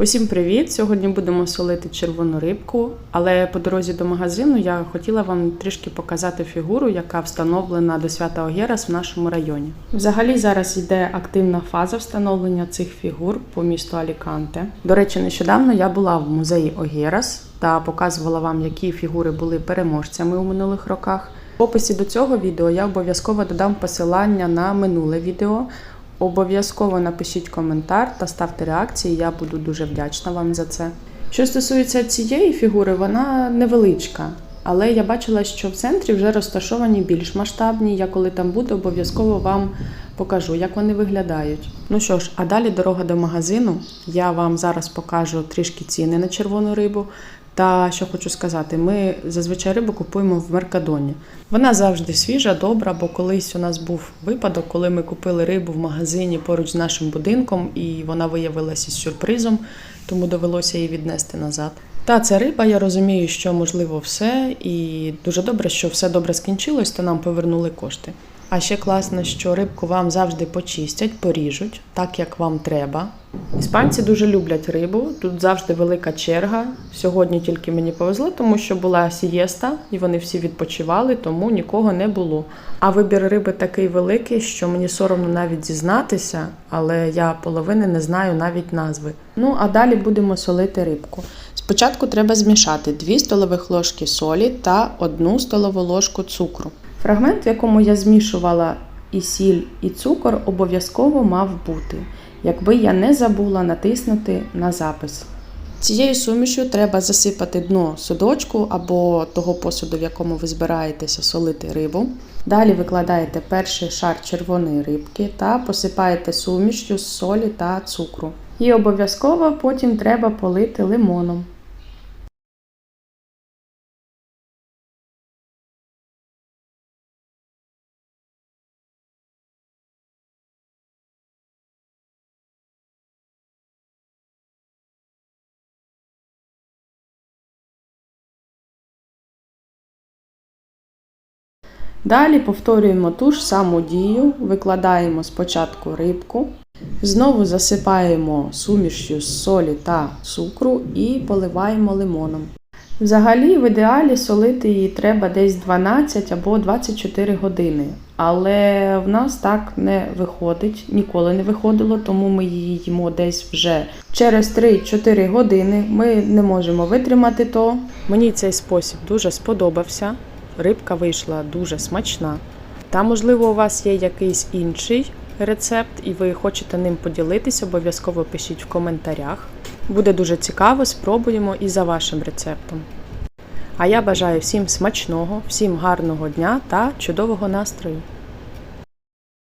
Усім привіт! Сьогодні будемо солити червону рибку, але по дорозі до магазину я хотіла вам трішки показати фігуру, яка встановлена до свята Огєрас в нашому районі. Взагалі зараз йде активна фаза встановлення цих фігур по місту Аліканте. До речі, нещодавно я була в музеї Огєрас та показувала вам, які фігури були переможцями у минулих роках. В описі до цього відео я обов'язково додам посилання на минуле відео. Обов'язково напишіть коментар та ставте реакції, я буду дуже вдячна вам за це. Що стосується цієї фігури, вона невеличка, але я бачила, що в центрі вже розташовані більш масштабні. Я коли там буду, обов'язково вам покажу, як вони виглядають. Ну що ж, а далі дорога до магазину. Я вам зараз покажу трішки ціни на червону рибу. Та що хочу сказати, ми зазвичай рибу купуємо в Меркадоні. Вона завжди свіжа, добра, бо колись у нас був випадок, коли ми купили рибу в магазині поруч з нашим будинком, і вона виявилася сюрпризом, тому довелося її віднести назад. Та це риба, я розумію, що можливо все, і дуже добре, що все добре скінчилось, та нам повернули кошти. А ще класно, що рибку вам завжди почистять, поріжуть, так як вам треба. Іспанці дуже люблять рибу, тут завжди велика черга. Сьогодні тільки мені повезло, тому що була сієста, і вони всі відпочивали, тому нікого не було. А вибір риби такий великий, що мені соромно навіть зізнатися, але я половини не знаю навіть назви. Ну а далі будемо солити рибку. Спочатку треба змішати 2 столових ложки солі та 1 столову ложку цукру. Фрагмент, в якому я змішувала і сіль, і цукор, обов'язково мав бути, якби я не забула натиснути на запис. Цією сумішю треба засипати дно судочку або того посуду, в якому ви збираєтеся солити рибу. Далі викладаєте перший шар червоної рибки та посипаєте сумішю з солі та цукру. І обов'язково потім треба полити лимоном. Далі повторюємо ту ж саму дію, викладаємо спочатку рибку, знову засипаємо сумішю з солі та цукру і поливаємо лимоном. Взагалі, в ідеалі солити її треба десь 12 або 24 години. Але в нас так не виходить, ніколи не виходило, тому ми її їмо десь вже через 3-4 години. Ми не можемо витримати то. Мені цей спосіб дуже сподобався. Рибка вийшла дуже смачна. Та, можливо, у вас є якийсь інший рецепт, і ви хочете ним поділитись, обов'язково пишіть в коментарях. Буде дуже цікаво, спробуємо і за вашим рецептом. А я бажаю всім смачного, всім гарного дня та чудового настрою!